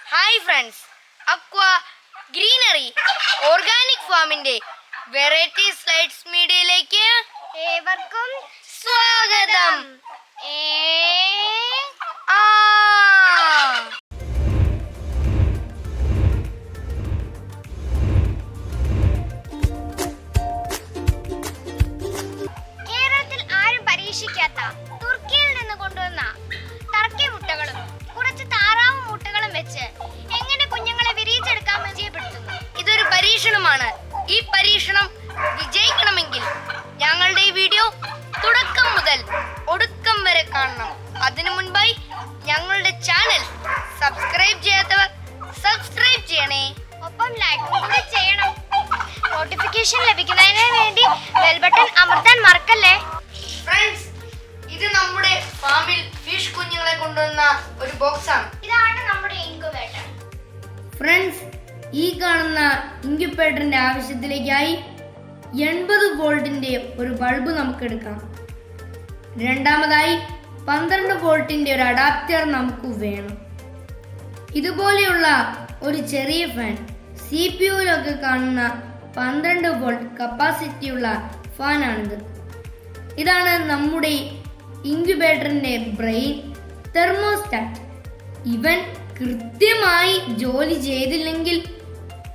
Hi friends aqua greenery organic ഫാമിന്റെ variety slides മീഡിയയിലേക്ക് ഏവർക്കും സ്വാഗതം. ഏ ഒരു ബോക്സ് ആണ് ഇതാണ് നമ്മുടെ ഇൻക്യുബേറ്റർ. ഫ്രണ്ട്സ് ഈ കാണുന്ന ഇൻക്യുബേറ്ററിന്റെ ആവശ്യത്തിലേക്കായി എൺപത് വോൾട്ടിന്റെ ഒരു ബൾബ് നമുക്ക് എടുക്കാം രണ്ടാമതായി പന്ത്രണ്ട് വോൾട്ടിന്റെ ഒരു അഡാപ്റ്റർ നമുക്ക് വേണം. ഇതുപോലെയുള്ള ഒരു ചെറിയ ഫാൻ സി പി യുവിലൊക്കെ കാണുന്ന പന്ത്രണ്ട് വോൾട്ട് കപ്പാസിറ്റിയുള്ള ഫാനാണിത്. ഇതാണ് നമ്മുടെ ഇൻക്യുബേറ്ററിന്റെ ബ്രെയിൻ. തെർമോസ്റ്റാറ്റ്. ഇവൻ കൃത്യമായി ജോലി ചെയ്തില്ലെങ്കിൽ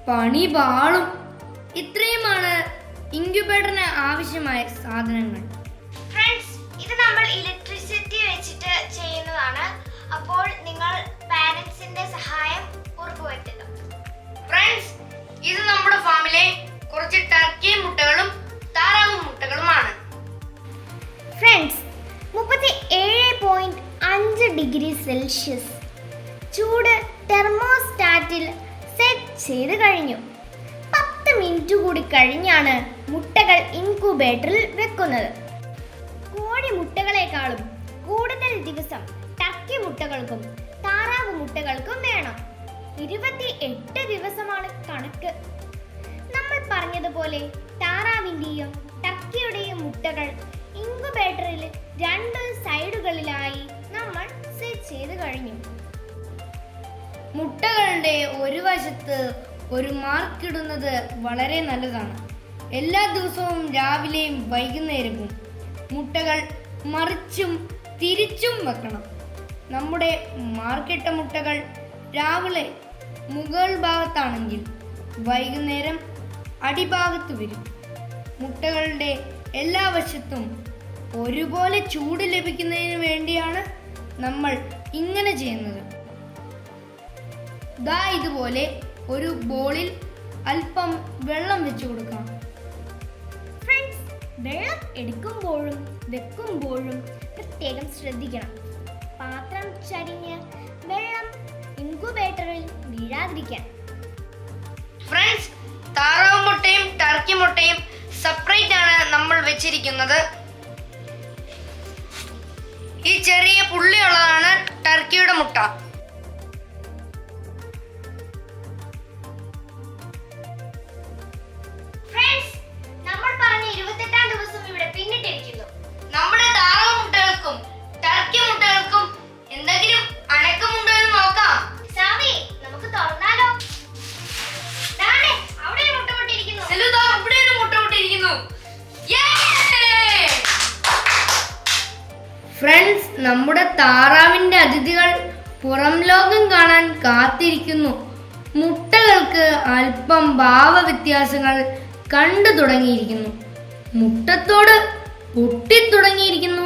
പണി പാളും. ഇത്രയുമാണ് ഇൻക്യുബേറ്ററിന് ആവശ്യമായ സാധനങ്ങൾ. ഫ്രണ്ട്സ് ഇത് നമ്മൾ ഇലക്ട്രിസിറ്റി വെച്ചിട്ട് ചെയ്യുന്നതാണ്. അപ്പോൾ സെൽഷ്യസ് ചൂട് തെർമോസ്റ്റാറ്റിൽ സെറ്റ് ചെയ്ത് കഴിഞ്ഞു. പത്ത് മിനിറ്റ് കൂടി കഴിഞ്ഞാണ് മുട്ടകൾ ഇൻക്യുബേറ്ററിൽ വെക്കുന്നത്. കോഴി മുട്ടകളെക്കാളും കൂടുതൽ ദിവസം ടർക്കി മുട്ടകൾക്കും താറാവ് മുട്ടകൾക്കും വേണം. ഇരുപത്തി എട്ട് ദിവസമാണ് കണക്ക്. നമ്മൾ പറഞ്ഞതുപോലെ താറാവിന്റെയും ടർക്കിയുടെയും മുട്ടകൾ ഇൻക്യുബേറ്ററിൽ രണ്ട് സൈഡുകളിലായി നമ്മൾ സെറ്റ് ചെയ്ത് കഴിഞ്ഞു. മുട്ടകളുടെ ഒരു വശത്ത് ഒരു മാർക്ക് ഇടുന്നത് വളരെ നല്ലതാണ്. എല്ലാ ദിവസവും രാവിലെയും വൈകുന്നേരവും മുട്ടകൾ മറിച്ചും തിരിച്ചും വെക്കണം. നമ്മുടെ മാർക്കിട്ട മുട്ടകൾ രാവിലെ മുകൾ ഭാഗത്താണെങ്കിൽ വൈകുന്നേരം അടിഭാഗത്ത് വരും. മുട്ടകളുടെ എല്ലാ വശത്തും ഒരുപോലെ ചൂട് ലഭിക്കുന്നതിന് വേണ്ടിയാണ് നമ്മൾ ഇങ്ങനെ ചെയ്യുന്നത്. ദാ ഇതുപോലെ ഒരു ബോളിൽ അല്പം വെള്ളം വെച്ചു കൊടുക്കാം ഫ്രണ്ട്സ് വെള്ളം എടുക്കുമ്പോഴും വെക്കുമ്പോഴും പ്രത്യേകം ശ്രദ്ധിക്കണം. പാത്രം ചരിഞ്ഞ് വെള്ളം ഇൻകുബേറ്ററിൽ വീഴാതിരിക്കാൻ. ഫ്രണ്ട്സ് താറാവ് മുട്ടയും ടർക്കി മുട്ടയും സെപ്പറേറ്റ് ആണ് നമ്മൾ വെച്ചിരിക്കുന്നത്. ഈ ചെറിയ പുള്ളിയുള്ളതാണ് ടർക്കിയുടെ മുട്ട. ഫ്രണ്ട്സ് ഫ്രണ്ട്സ് നമ്മുടെ താറാവിന്റെ അതിഥികൾ പുറം ലോകം കാണാൻ കാത്തിരിക്കുന്നു. മുട്ടകൾക്ക് അല്പം ഭാവവ്യത്യാസങ്ങൾ കണ്ടു തുടങ്ങിയിരിക്കുന്നു. മുട്ടത്തോട് പൊട്ടിത്തുടങ്ങിയിരിക്കുന്നു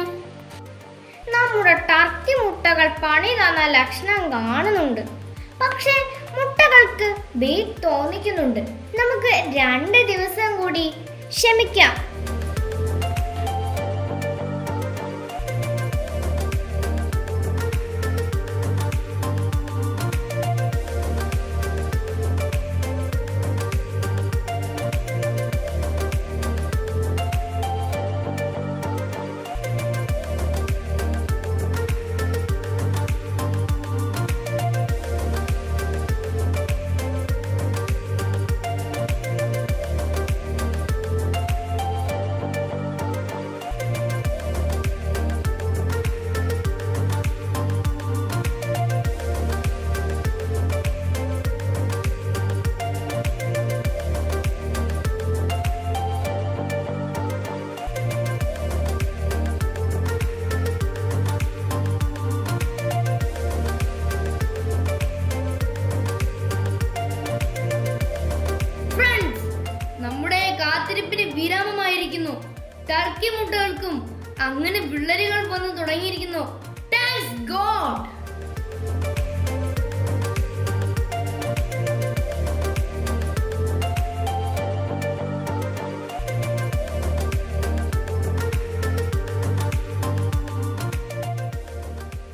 നമ്മുടെ ടർക്കി മുട്ടകൾ പണി തന്ന ലക്ഷണം കാണുന്നുണ്ട്. പക്ഷേ മുട്ടകൾക്ക് വെയിറ്റ് തോന്നിക്കുന്നുണ്ട്. നമുക്ക് രണ്ട് ദിവസം കൂടി ക്ഷമിക്കാം. ടർക്കി മുട്ടകൾക്കും അങ്ങനെ വിള്ളലുകൾ വന്നു തുടങ്ങിയിരിക്കുന്നു. താങ്ക്സ് ഗോഡ്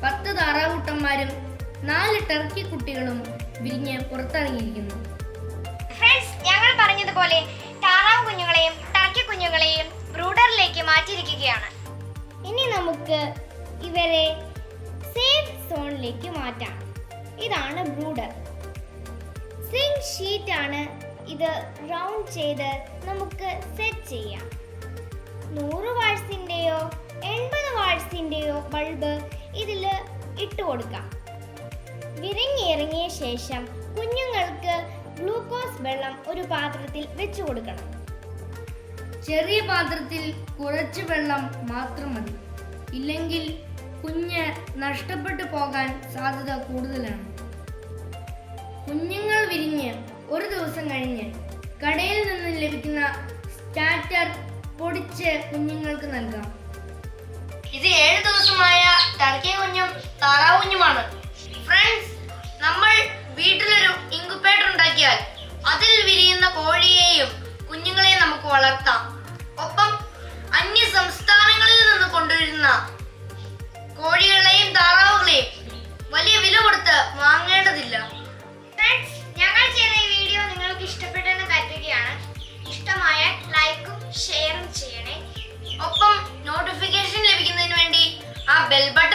പത്ത് താറാവുട്ടന്മാരും നാല് ടർക്കി കുട്ടികളും വിരിഞ്ഞ് പുറത്തിറങ്ങിയിരിക്കുന്നു. ഫ്രണ്ട്സ് ഞങ്ങൾ പറഞ്ഞതുപോലെ കുഞ്ഞുങ്ങളെയും ബ്രൂഡറിലേക്ക് മാറ്റിയിരിക്കുകയാണ്. ഇനി നമുക്ക് ഇവരെ സേഫ് സോണിലേക്ക് മാറ്റാം. ഇതാണ് ബ്രൂഡർ. സ്വിംഗ് ഷീറ്റ് ആണ് ഇത് റൗണ്ട് ചെയ്ത് നമുക്ക് സെറ്റ് ചെയ്യാം. നൂറ് വാട്സിന്റെയോ എൺപത് വാട്സിന്റെയോ ബൾബ് ഇതിൽ ഇട്ട് കൊടുക്കാം. വിരങ്ങിയിറങ്ങിയ ശേഷം കുഞ്ഞുങ്ങൾക്ക് ഗ്ലൂക്കോസ് വെള്ളം ഒരു പാത്രത്തിൽ വെച്ചു കൊടുക്കണം. ചെറിയ പാത്രത്തിൽ കുറച്ച് വെള്ളം മാത്രം മതി. ഇല്ലെങ്കിൽ കുഞ്ഞ് നഷ്ടപ്പെട്ടു പോകാൻ സാധ്യത കൂടുതലാണ്. കുഞ്ഞുങ്ങൾ വിരിഞ്ഞ് ഒരു ദിവസം കഴിഞ്ഞ് കടയിൽ നിന്ന് ലഭിക്കുന്ന സ്റ്റാറ്റർ പൊടിച്ച് കുഞ്ഞുങ്ങൾക്ക് നൽകാം. ഇത് ഏഴ് ദിവസമായ ടർക്കി കുഞ്ഞും താറാവ് കുഞ്ഞുമാണ്. ഫ്രണ്ട്സ് നമ്മൾ വീട്ടിലൊരു ഇൻകുബേറ്റർ ഉണ്ടാക്കിയാൽ അതിൽ വിരിയുന്ന കോഴിയെയും आप बेल बटन